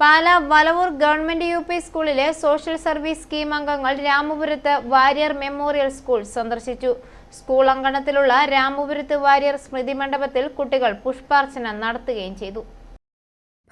Pala Valavoor government U P സ്കൂളിലെ social service scheme അംഗങ്ങൾ രാമപുരത്ത് Warrier memorial school സന്ദർശിച്ചു. School അങ്കണത്തിലുള്ള രാമപുരത്ത് വാര്യർ സ്മൃതി മണ്ഡപത്തിൽ കുട്ടികൾ പുഷ്പാർച്ചന നടത്തുകയും ചെയ്തു.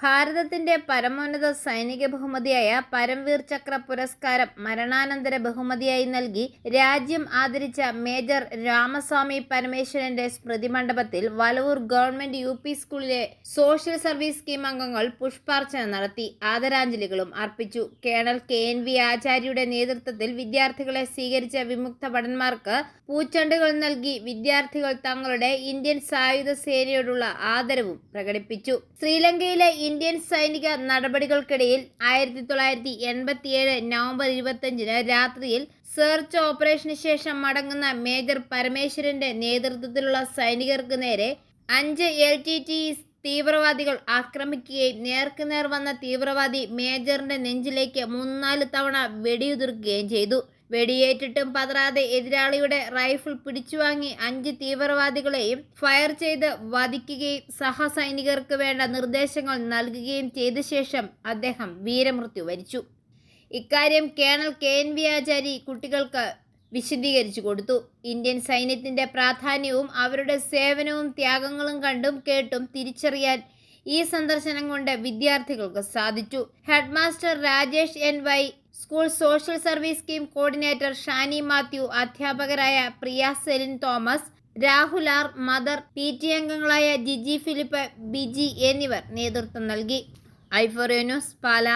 ഭാരതത്തിന്റെ പരമോന്നത സൈനിക ബഹുമതിയായ പരംവീർ ചക്ര പുരസ്കാരം മരണാനന്തര ബഹുമതിയായി നൽകി രാജ്യം ആദരിച്ച മേജർ രാമസ്വാമി പരമേശ്വരന്റെ സ്മൃതി മണ്ഡപത്തിൽ വലവൂർ ഗവൺമെന്റ് യു പി സ്കൂളിലെ സോഷ്യൽ സർവീസ് സ്കീം അംഗങ്ങൾ പുഷ്പാർച്ചന നടത്തി ആദരാഞ്ജലികളും അർപ്പിച്ചു. കേണൽ കെ എൻ വി ആചാര്യയുടെ നേതൃത്വത്തിൽ വിദ്യാർത്ഥികളെ സ്വീകരിച്ച വിമുക്ത ഭടന്മാർക്ക് പൂച്ചണ്ടുകൾ നൽകി വിദ്യാർത്ഥികൾ തങ്ങളുടെ ഇന്ത്യൻ സായുധ സേനയോടുള്ള ആദരവും പ്രകടിപ്പിച്ചു. ശ്രീലങ്കയിലെ ഇന്ത്യൻ സൈനിക നടപടികൾക്കിടയിൽ ആയിരത്തി തൊള്ളായിരത്തി എൺപത്തിയേഴ് നവംബർ ഇരുപത്തഞ്ചിന് രാത്രിയിൽ സെർച്ച് ഓപ്പറേഷന് ശേഷം മടങ്ങുന്ന മേജർ പരമേശ്വരന്റെ നേതൃത്വത്തിലുള്ള സൈനികർക്ക് നേരെ അഞ്ച് എൽ ടി ടി തീവ്രവാദികൾ ആക്രമിക്കുകയും നേർക്കുനേർ വന്ന തീവ്രവാദി മേജറിന്റെ നെഞ്ചിലേക്ക് മൂന്നാൽ തവണ വെടിയുതിർക്കുകയും ചെയ്തു. വെടിയേറ്റിട്ടും പതറാതെ എതിരാളിയുടെ റൈഫിൾ പിടിച്ചുവാങ്ങി അഞ്ച് തീവ്രവാദികളെയും ഫയർ ചെയ്ത് വധിക്കുകയും സഹസൈനികർക്ക് വേണ്ട നിർദ്ദേശങ്ങൾ നൽകുകയും ചെയ്ത ശേഷം അദ്ദേഹം വീരമൃത്യു വരിച്ചു. ഇക്കാര്യം colonel K N V Achari കുട്ടികൾക്ക് വിശദീകരിച്ചു കൊടുത്തു. ഇന്ത്യൻ സൈന്യത്തിന്റെ പ്രാധാന്യവും അവരുടെ സേവനവും ത്യാഗങ്ങളും കണ്ടും കേട്ടും തിരിച്ചറിയാൻ ഈ സന്ദർശനം കൊണ്ട് വിദ്യാർത്ഥികൾക്ക് സാധിച്ചു. Headmaster Rajesh N Y school social service scheme coordinator Shani Mathew അധ്യാപകരായ Priya Celine Thomas Rahul R mother P T അംഗങ്ങളായ ജിജി ഫിലിപ്പ് ബിജി എന്നിവർ നേതൃത്വം നൽകി. ഐഫോറിയോ ന്യൂസ് പാല.